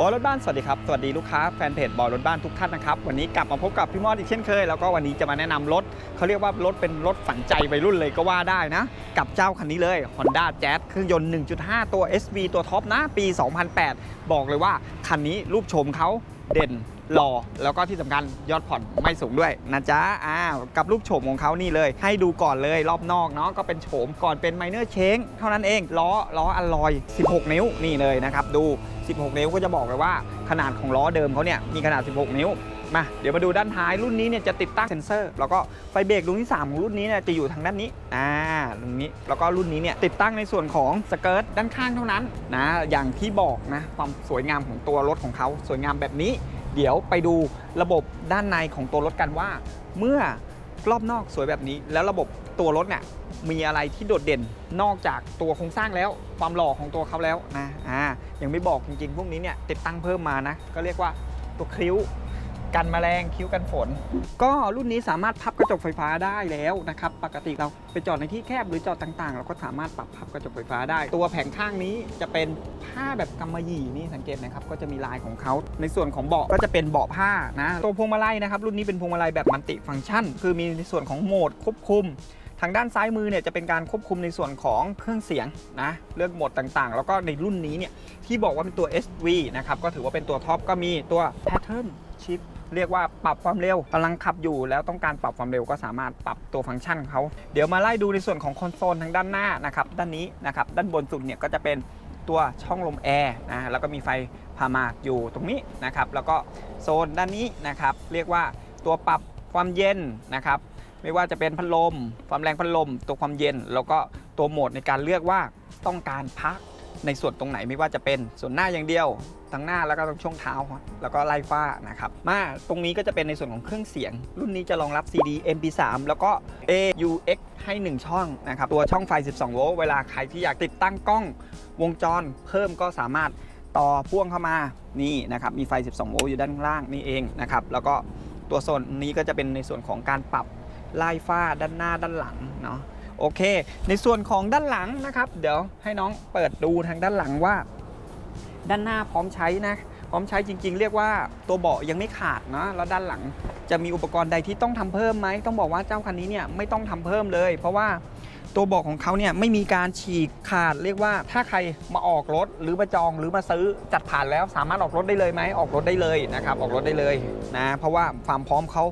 บอยรถบ้านสวัสดีครับ สวัสดีลูกค้าแฟนเพจบอยรถบ้านทุกท่านนะครับ วันนี้กลับมาพบกับพี่มอดอีกเช่นเคย แล้วก็วันนี้จะมาแนะนำรถเขาเรียกว่ารถเป็นรถฝันใจวัยรุ่นเลยก็ว่าได้นะ กับเจ้าคันนี้เลย Honda Jazz เครื่องยนต์ 1.5 ตัว SV ตัวท็อปนะ ปี 2008 บอกเลยว่าคันนี้รูปโฉมเขา เด่นหล่อแล้วก็ที่สำคัญยอดผ่อนไม่สูงด้วยนะจ๊ะอ้าวกับรูปโฉมของเขานี่เลย ให้ดูก่อนเลยรอบนอกเนาะก็เป็นโฉมก่อนเป็นไมเนอร์เชงเท่านั้นเองล้อล้ออลลอย 16 นิ้วนี่เลยนะครับดู 16 นิ้วก็จะบอกเลยว่าขนาดของล้อเดิมเขาเนี่ยมีขนาด 16 นิ้ว มาเดี๋ยวมาดูด้านท้ายรุ่นนี้เนี่ยจะติดตั้งเซ็นเซอร์ แล้วก็ไฟเบรกดวงที่ 3 ของรุ่นนี้เนี่ยจะอยู่ทางด้านนี้อ่าตรงนี้แล้วก็รุ่นนี้เนี่ยติดตั้งในส่วนของสเกิร์ตด้านข้างเท่านั้นนะอย่างที่บอกนะความสวยงามของตัวรถของเขาสวยงามแบบนี้ เดี๋ยวไปดูระบบด้านในของตัวรถกันว่า เมื่อรอบนอกสวยแบบนี้ แล้วระบบตัวรถเนี่ยมีอะไรที่โดดเด่นนอกจากตัวโครงสร้างแล้ว ความหล่อของตัวเขาแล้วนะอ่ายังไม่บอกจริงๆ พวกนี้เนี่ยติดตั้งเพิ่มมานะ ก็เรียกว่าตัวคิ้ว กันแมลงคิ้วกันฝน ก็รุ่นนี้สามารถพับกระจกไฟฟ้าได้แล้วนะครับ ปกติเราไปจอดในที่แคบหรือจอดต่างๆ เราก็สามารถปรับพับกระจกไฟฟ้าได้ ตัวแผงข้างนี้จะเป็นผ้าแบบกำมะหยี่นี่สังเกตนะครับ ก็จะมีลายของเขา ในส่วนของเบาะก็จะเป็นเบาะผ้านะ ตัวพวงมาลัยนะครับรุ่นนี้เป็นพวงมาลัยแบบมัลติฟังก์ชัน คือมีในส่วนของโหมดควบคุมทางด้านซ้ายมือเนี่ยจะเป็นการควบคุมในส่วนของเครื่องเสียงนะเลือกโหมดต่างๆ แล้วก็ในรุ่นนี้เนี่ยที่บอกว่าเป็นตัว SV นะครับก็ถือว่าเป็นตัวท็อปก็มีตัว Pattern Shift เรียกว่าปรับความเร็วกำลังขับอยู่ แล้วต้องการปรับความเร็วก็สามารถปรับตัวฟังก์ชันของเขาเดี๋ยวมาไล่ดูในส่วนของคอนโซลทางด้านหน้านะครับด้านนี้นะครับด้านบนสุดเนี่ยก็จะเป็นตัวช่องลมแอร์นะแล้วก็มีไฟพามาอยู่ตรงนี้นะครับแล้วก็โซนด้านนี้นะครับเรียกว่าตัวปรับความเย็นนะครับไม่ว่าจะเป็นพัดลม ความแรงพัดลม ตัวความเย็น แล้วก็ตัวโหมดในการเลือกว่าต้องการพัก ในส่วนตรงไหนไม่ว่าจะเป็นส่วนหน้าอย่างเดียวทั้งหน้าแล้วก็ตรงช่วงเท้า แล้วก็ไล่ฟ้านะครับมาตรงนี้ก็จะเป็นในส่วนของเครื่องเสียง รุ่นนี้จะรองรับ CD MP3 แล้วก็ AUX ให้ 1 ช่องนะครับตัวช่องไฟ 12 โวลต์เวลาใครที่อยากติดตั้งกล้องวงจร เพิ่มก็สามารถต่อพ่วงเข้ามานี่นะครับมีไฟ 12 โวลต์อยู่ด้านล่างนี่เองนะครับแล้วก็ตัวโซนนี้ก็จะเป็นในส่วนของการปรับไล่ฝ้าด้านหน้าด้านหลังเนาะ โอเค ในส่วนของด้านหลังนะครับ เดี๋ยวให้น้องเปิดดูทางด้านหลังว่า ด้านหน้าพร้อมใช้นะ พร้อมใช้จริง ๆ เรียกว่าตัวเบาะยังไม่ขาดนะแล้วด้านหลังจะมีอุปกรณ์ใดที่ต้องทำเพิ่มไหมต้องบอกว่าเจ้าคันนี้เนี่ยไม่ต้องทำเพิ่มเลย เพราะว่าตัวเบาะของเขาเนี่ยไม่มีการฉีกขาดเรียกว่าถ้าใครมาออกรถหรือมาจองหรือมาซื้อจัดผ่านแล้วสามารถออกรถได้เลยไหมออกรถได้เลยนะครับออกรถได้เลยนะเพราะว่าความพร้อมเขา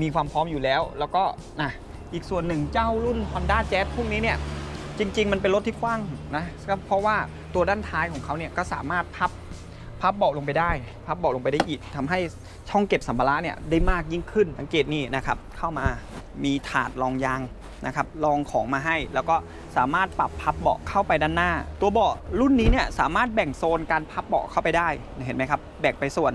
มีความพร้อมอยู่แล้ว แล้วก็นะ อีกส่วนหนึ่งเจ้ารุ่น Honda Jazz พวกนี้เนี่ยจริง ๆ มันเป็นรถที่กว้างนะก็เพราะว่าตัวด้านท้ายของเขาเนี่ยก็สามารถพับพับเบาะลงไปได้ พับเบาะลงไปได้อีกทำให้ช่องเก็บสัมภาระเนี่ยได้มากยิ่งขึ้นสังเกตนี่นะครับเข้ามามีถาดรองยางนะครับรองของมาให้แล้วก็ สามารถปรับพับเบาะเข้าไปด้านหน้า ตัวเบาะรุ่นนี้เนี่ยสามารถแบ่งโซนการพับเบาะเข้าไปได้เห็นไหมครับแบ่งไปส่วน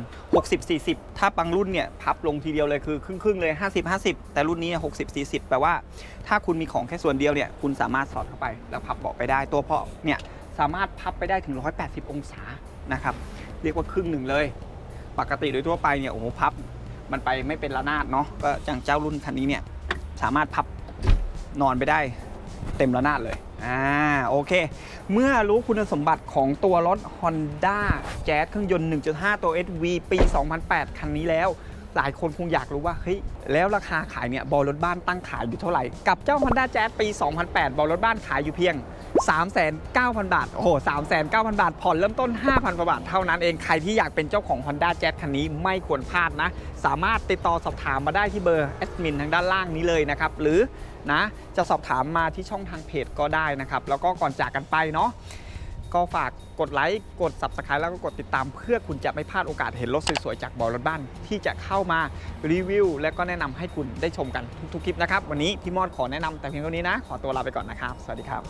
60-40 ถ้าบางรุ่นเนี่ยพับลงทีเดียวเลยคือครึ่งๆเลย 50-50 แต่รุ่นนี้ 60-40 แปลว่า ถ้าคุณมีของแค่ส่วนเดียวเนี่ยคุณสามารถสอดเข้าไปแล้วพับเบาะไปได้ ตัวเพาะเนี่ยสามารถพับไปได้ถึง 180 องศานะครับเรียกว่าครึ่งหนึ่งเลย ปกติโดยทั่วไปเนี่ยโอ้โหพับมันไปไม่เป็นระนาดเนาะก็อย่างเจ้ารุ่นคันนี้เนี่ยสามารถพับนอนไปได้ เต็มระนาดเลย อ่า โอเค เมื่อรู้คุณสมบัติของตัวรถ Honda Jazz เครื่องยนต์ 1.5 ตัว SV ปี 2008 คันนี้แล้ว หลายคนคงอยากรู้ว่า เฮ้ย แล้วราคาขายเนี่ย บอลรถบ้านตั้งขายอยู่เท่าไหร่ กับเจ้า Honda Jazz ปี 2008 บอลรถบ้านขายอยู่เพียง 3,900 บาท โอ้โห 3,900 บาท ผ่อนเริ่มต้น 5,000กว่าบาท เท่านั้นเอง ใครที่อยากเป็นเจ้าของ Honda Jazz คันนี้ไม่ควรพลาดนะ สามารถติดต่อสอบถามมาได้ที่เบอร์แอดมินทางด้านล่างนี้เลยนะครับ หรือ นะ จะสอบถามมาที่ช่องทางเพจก็ได้นะครับ แล้วก็ก่อนจากกันไปเนาะก็ฝากกดไลค์ กด Subscribe แล้วก็กดติดตามเพื่อคุณจะไม่พลาดโอกาสเห็นรถสวยๆ จากบอรถบ้าน ที่จะเข้ามารีวิว และก็แนะนำให้คุณได้ชมกันทุกๆคลิปนะครับ วันนี้พี่มอดขอแนะนำแต่เพียงเท่านี้นะ ขอตัวลาไปก่อนนะครับ สวัสดีครับ